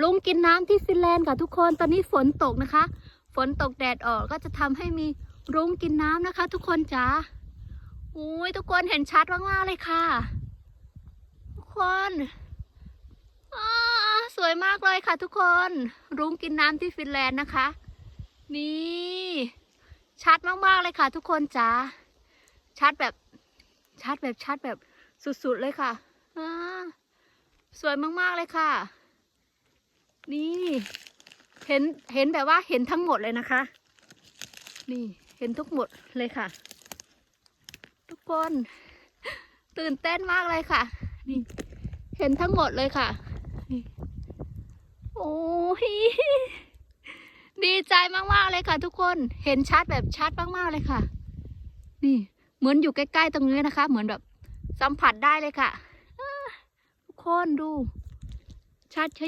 ลุงกินน้ำที่ฟินแลนด์ค่ะทุกคนตอนนี้ฝนตกนะคะ ฝนตกแดดออกก็จะทำให้มีรุ้งกินน้ำนะคะ ทุกคนจ๋าอุ้ยทุกคนเห็นชัดมากๆเลยค่ะ ทุกคนสวยมากเลยค่ะ ทุกคนรุ้งกินน้ำที่ฟินแลนด์นะคะ นี่ ชัดมากๆเลยค่ะ ทุกคนจ๋าชัดแบบชัดแบบชัดแบบสุดๆเลยค่ะสวยมากๆเลยค่ะ นี่ เห็นเห็นแบบว่าเห็นทั้งหมดเลยนะคะ นี่เห็นทุกหมดเลยค่ะ ทุกคนตื่นเต้นมากเลยค่ะ นี่ เห็นทั้งหมดเลยค่ะโอ้ยดีใจมากๆเลยค่ะ ทุกคนเห็นชัดแบบชัดมากๆเลยค่ะ นี่ เหมือนอยู่ใกล้ๆตรงนี้นะคะ เหมือนแบบสัมผัสได้เลยค่ะ ทุกคนดูชัด